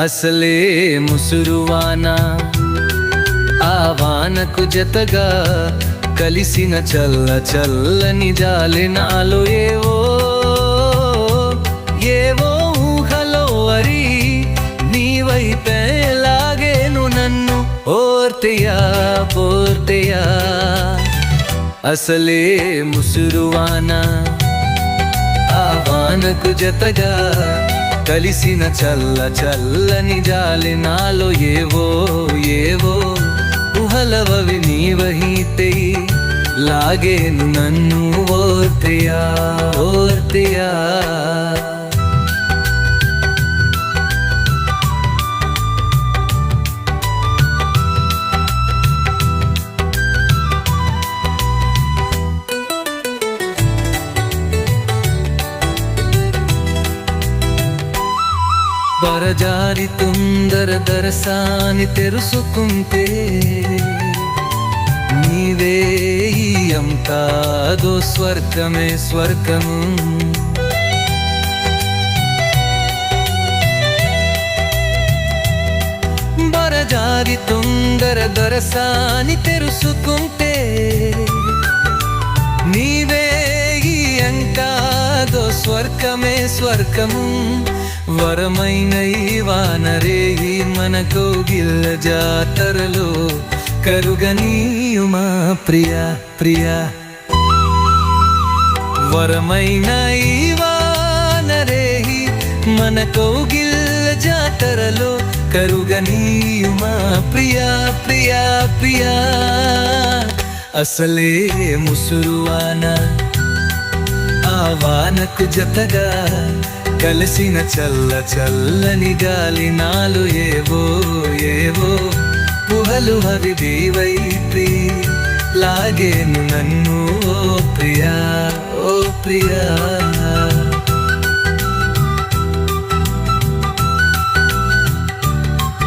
అసలే ముసురువాన? ఆ వానకు జతగా కలిసిన చల్ల చల్లని జాలి నాలో ఏవో ఏవో ఊహలో వరి నీవైతేలాగేను నన్ను. ఓర్తయా పోర్తయా? అసలే ముసురువాన? ఆ వానకు జతగా కలిసిన చల్ల చల్లని జాలి నాలో ఏవో ఏవో ఊహలవవి నీవహితే లాగేను నన్ను ఓర్తయా ఓర్తయా. బరజారి తుందర దరసాని తెరుసుకుంటే నీవే ఈ అంతాదో స్వర్గమే స్వర్గము. బరజారి తుందర దరసాని తెరుసుకుంటే నీవే ఈ స్వర్గమే స్వర్గము. వరమైన ఈ వానరే ఈ మనకు గిల్ల జాతరలో కరుగనీయుమా ప్రియా ప్రియా. వరమైన ఈ వానరే ఈ మన కౌగిల్ల జాతరలో కరుగనీయుమా ప్రియా ప్రియా ప్రియా. అసలే ముసురువాన ఆ వానకు జతగా కలిసిన చల్ల చల్లని గాలి నాలు ఏవో ఏవో పుహలు హరి దీవైత్రి లాగేను నన్ను ఓ ప్రియా ఓ ప్రియా.